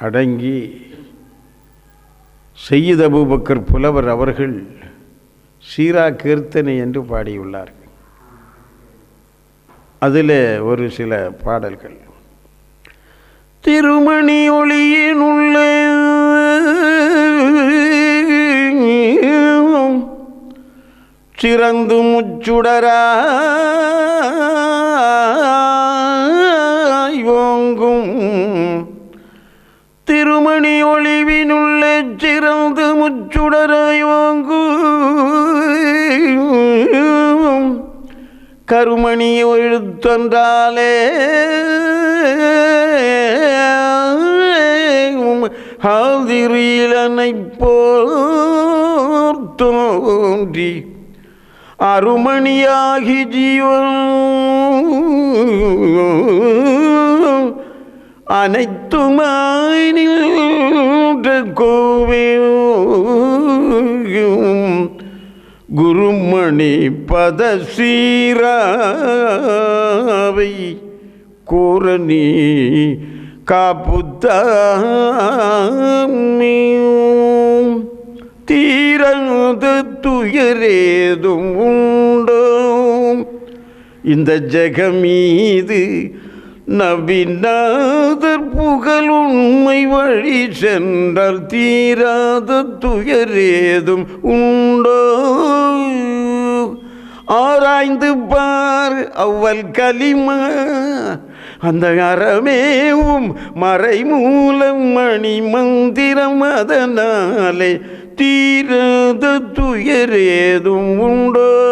அடங்கி செய்யத் அபூபக்கர் புலவர் அவர்கள் சீரா கீர்த்தனை என்று பாடியுள்ளார்கள் அதில் ஒரு சில பாடல்கள். திருமணி ஒளியினுள்ள சிறந்து முச்சுடரா திருமணி ஒளிவினுள்ள சிறந்து முச்சுடராய் வாங்கு. கருமணி எழுத்தொன்றாலே ஹாதிரீலனை போர் தோன்றி அருமணியாகி ஜீவன். அனைத்துமாய் நின்ற கோவையும் குருமணி பத சீராவை கூரணி காப்புத்தீயும் தீரது துயரேதும் உண்டோ இந்த ஜெகமீது நபிநாதர் புகழ் உண்மை வழி சென்றால் தீராத துயரேதும் உண்டோ? ஆராய்ந்து பார் அவ்வல் கலிமா அந்த அறமேவும் மறைமூலம் மணி மந்திரம் அதனாலே தீராத துயரேதும் உண்டோ?